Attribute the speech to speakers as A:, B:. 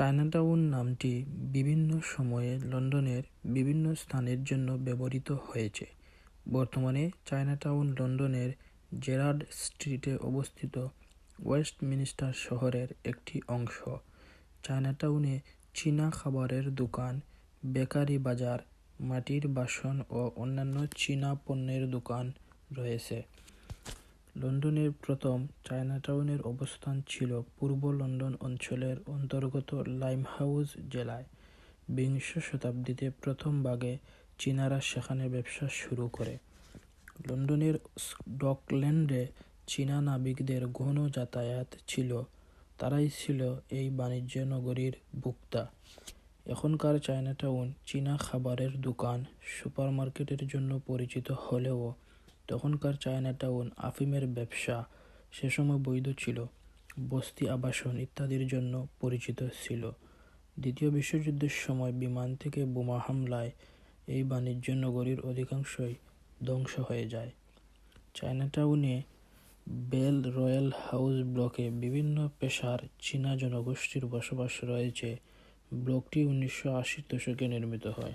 A: Chinatown নামটি বিভিন্ন সময়ে লন্ডনের বিভিন্ন স্থানের জন্য ব্যবহৃত হয়েছে। বর্তমানে চায়নাটাউন লন্ডনের জেরার্ড স্ট্রিটে অবস্থিত ওয়েস্টমিনস্টার শহরের একটি অংশ। চায়নাটাউনে চীনা খাবারের দোকান, বেকারি বাজার, মাটির বাসন ও অন্যান্য চীনা পণ্যের দোকান রয়েছে। লন্ডনের প্রথম চায়নাটাউনের অবস্থান ছিল পূর্ব লন্ডন অঞ্চলের অন্তর্গত লাইমহাউস জেলায়। বিংশ শতাব্দীতে প্রথম ভাগে চীনারা সেখানে ব্যবসা শুরু করে। লন্ডনের ডকল্যান্ডে চীনা নাবিকদের গণ যাতায়াত ছিল, তারাই ছিল এই বাণিজ্য নগরীর ভোক্তা। এখনকার চায়নাটাউন চীনা খাবারের দোকান, সুপারমার্কেটের জন্য পরিচিত হলেও তখনকার চায়নাটাউন আফিমের ব্যবসা সে সময় বৈধ ছিল, বস্তি আবাসন ইত্যাদির জন্য পরিচিত ছিল। দ্বিতীয় বিশ্বযুদ্ধের সময় বিমান থেকে বোমা হামলায় এই বাণিজ্য নগরীর অধিকাংশই ধ্বংস হয়ে যায়। চায়নাটাউনে বেল রয়্যাল হাউস ব্লকে বিভিন্ন পেশার চীনা জনগোষ্ঠীর বসবাস রয়েছে। ব্লকটি উনিশশো আশির দশকে নির্মিত হয়।